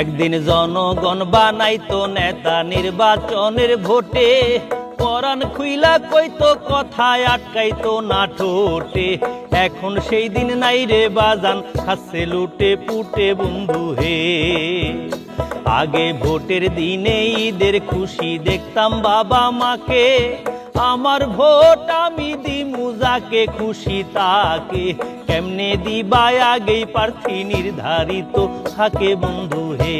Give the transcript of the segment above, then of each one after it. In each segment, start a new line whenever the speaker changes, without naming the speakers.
একদিন জনগণ বানাইতো নেতা নির্বাচনের ভোটে। পরাণ খুইলা কইতো, কথায় আটকাইতো না ঠোঁটে। এখন সেই দিন নাই রে বাজান, খাচ্ছে লুটে পুটে বন্ধু হে। আগে ভোটের দিনে ঈদের খুশি দেখতাম বাবা মাকে। আমার ভোট আমি দিমু যাকে খুশি তাকে। কেমনে দিবাই আগেই প্রার্থী নির্ধারিত? থাকে বন্ধু হে।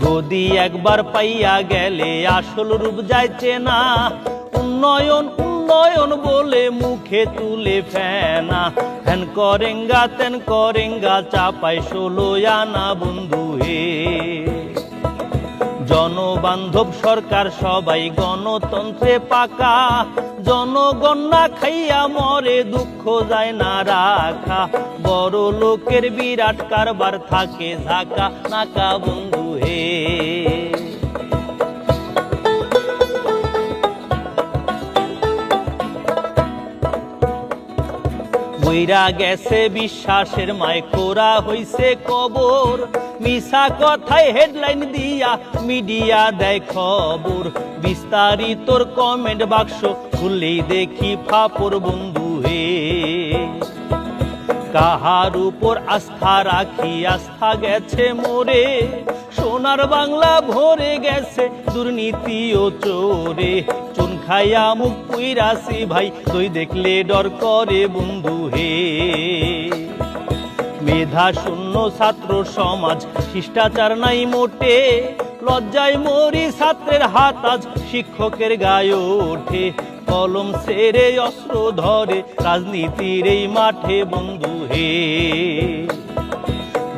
যদি একবার পাইয়া গেলে আসল রূপ যাইছে না। উন্নয়ন উন্নয়ন বলে মুখে তুলে ফেনা। হেন করেঙ্গা, তেন করেঙ্গা চাপাই ষোলো আনা বন্ধু হে। জনবান্ধব সরকার সবাই গণতন্ত্রে পাকা। জনগণ না খাইয়া মরে দুঃখ যায় না রাখা। বড় লোকের বিরাট কারবার থাকে ঝাঁকা। নাকা বন্ধু হে বইরা গেছে বিশ্বাসের মায়, করা হইছে কবর। মিশা কথায় হেডলাইন দিয়া মিডিয়া দেয় খবর। বিস্তারিতর কমেন্ট বাক্স খুললেই দেখি ফাপর বন্ধু হে কাহার উপর আস্থা রাখি, আস্থা গেছে মোরে। সোনার বাংলা ভরে গেছে দুর্নীতি ও চোরে। চুন খাইয়া মুখ পুইরাসি ভাই তুই দেখলে ডর করে বন্ধু হে। মেধা শূন্য ছাত্র সমাজ, শিষ্টাচার নাই মোটে, লজ্জায় মরি ছাত্রের হাত আজ শিক্ষকের গায়ে ওঠে। কলম সেরে অস্ত্র ধরে, রাজনীতির এই মাঠে বন্ধু হে।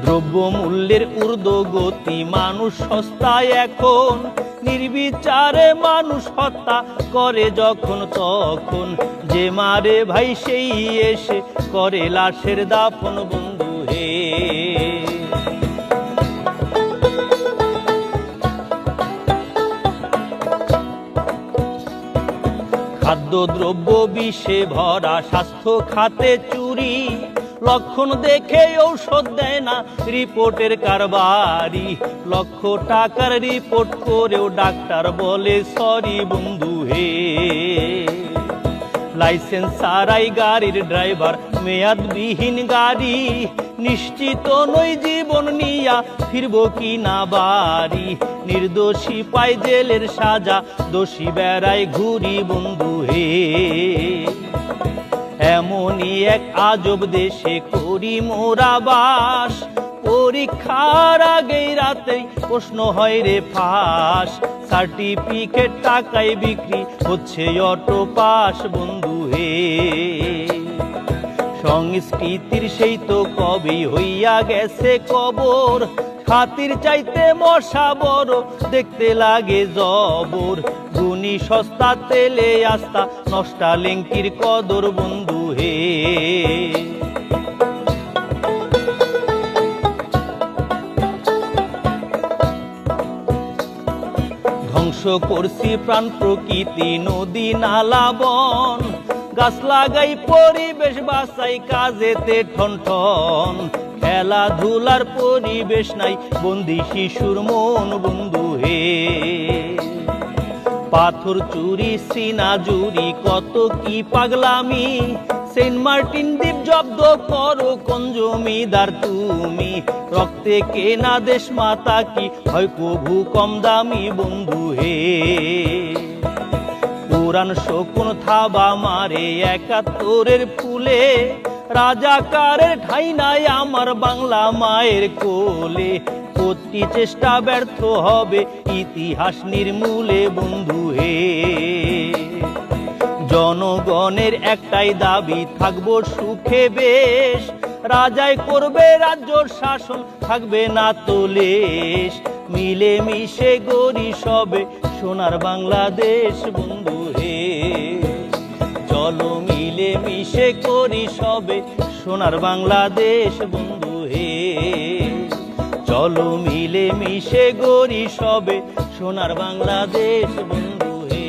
দ্রব্য মূল্যের ঊর্ধ্বগতি মানুষ সস্তায় এখন, নির্বিচারে মানুষ হত্যা করে যখন তখন। যে মারে ভাই সেই এসে করে লাশের দাফন বন্ধু হে খাদ্যদ্রব্য বিষে ভরা স্বাস্থ্য খাতে চুরি। লক্ষণ দেখে ঔষধ দেয় না রিপোর্টের কারবারি। লক্ষ টাকার রিপোর্ট করেও ডাক্তার বলে, সরি বন্ধু হে। লাইসেন্স সারাই গাড়ির ড্রাইভার, মেয়াদবিহীন গাড়ি। নিশ্চিত নই জীবন নিয়া, ফিরবো কি না বাড়ি? নির্দোষী পাই জেলের সাজা, দোষী বেড়ায় ঘুরি বন্ধু হে। এমনই এক আজব দেশে করি মোরা বাস, পরীক্ষার আগেই রাতেই প্রশ্ন হয় রে ফাঁস। সার্টিফিকেট টাকায় বিক্রি হচ্ছে অটো পাস, বন্ধু হে। সংস্কৃতির সেই তো কবি হইয়া গেছে কবর। খাতির চাইতে মশা বড়, দেখতে লাগে জবর। গুণী সস্তা তেলে আস্তা, নষ্টা লেঙ্কির কদর বন্ধু হে। ধ্বংস করছি প্রাণ প্রকৃতি, নদী, নালা, বন। গাছ লাগাই, পরিবেশ বাঁচাই কাজেতে ঠন ঠন। খেলাধুলার পরিবেশ নাই, বন্দি শিশুর মন বন্ধু হে। পাথর চুরি, সিনা জুরি, কত কি পাগলামি। সেন্ট মার্টিন দ্বীপ জব্দ করো কোন জমিদার তুমি। রক্তে কেনা দেশ মাতা কি, হয় প্রভু কম দামি বন্ধু হে। পুরাণ শকুন থাবা মারে একাত্তরের ফুলে। রাজাকারের ঠাই নাই আমার বাংলা মায়ের কোলে। প্রতি চেষ্টা ব্যর্থ হবে ইতিহাস নির্মূলে বন্ধু হে। জনগণের একটাই দাবি, থাকব সুখে বেশ। রাজাই করবে রাজ্যর শাসন, থাকবে না তোলেশ মিলে মিশে গড়ি সবে সোনার বাংলাদেশ, বন্ধু হে। চলো মিলে মিশে করি সবে সোনার বাংলাদেশ, বন্ধু হে। চলো মিলে মিশে গড়ি সবে সোনার বাংলাদেশ, বন্ধু হে।